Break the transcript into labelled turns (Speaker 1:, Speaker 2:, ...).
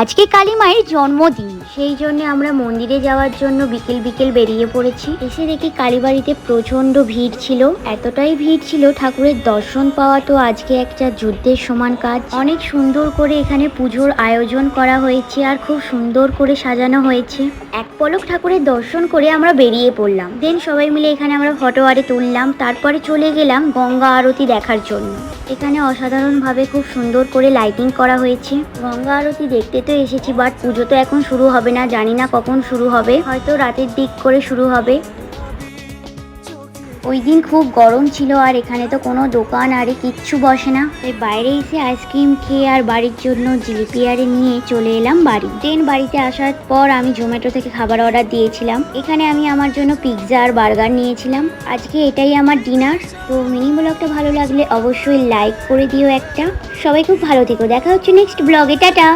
Speaker 1: আজকে কালী মায়ের জন্মদিন, সেই জন্য আমরা মন্দিরে যাওয়ার জন্য বিকেল বিকেল বেরিয়ে পড়েছি। এসে দেখি কালীবাড়িতে প্রচণ্ড ভিড় ছিল। এতটাই ভিড় ছিল ঠাকুরের দর্শন পাওয়া তো আজকে একটা যুদ্ধের সমান কাজ। অনেক সুন্দর করে এখানে পুজোর আয়োজন করা হয়েছে আর খুব সুন্দর করে সাজানো হয়েছে। এক পলক ঠাকুরের দর্শন করে আমরা বেরিয়ে পড়লাম। দেন সবাই মিলে এখানে আমরা ফটো আরে তুললাম। তারপরে চলে গেলাম গঙ্গা আরতি দেখার জন্য। এখানে অসাধারণভাবে খুব সুন্দর করে লাইটিং করা হয়েছে। গঙ্গা আরতি দেখতে তো এসেছি বাট পুজো তো এখন শুরু হবে না, জানি না কখন শুরু হবে। হয়তো রাতের দিক করে শুরু হবে। ওই দিন খুব গরম ছিল আর এখানে তো কোনো দোকান আরে কিচ্ছু বসে না। তাই বাইরে এসে আইসক্রিম খেয়ে আর বাড়ির জন্য জিলিপি আরে নিয়ে চলে এলাম বাড়ি। দেন বাড়িতে আসার পর আমি জোম্যাটো থেকে খাবার অর্ডার দিয়েছিলাম। এখানে আমি আমার জন্য পিৎজা আর বার্গার নিয়েছিলাম। আজকে এটাই আমার ডিনার। তো মিনি ব্লগটা ভালো লাগলে অবশ্যই লাইক করে দিও একটা। সবাই খুব ভালো থেকো। দেখা হচ্ছে নেক্সট ব্লগে। টাটা!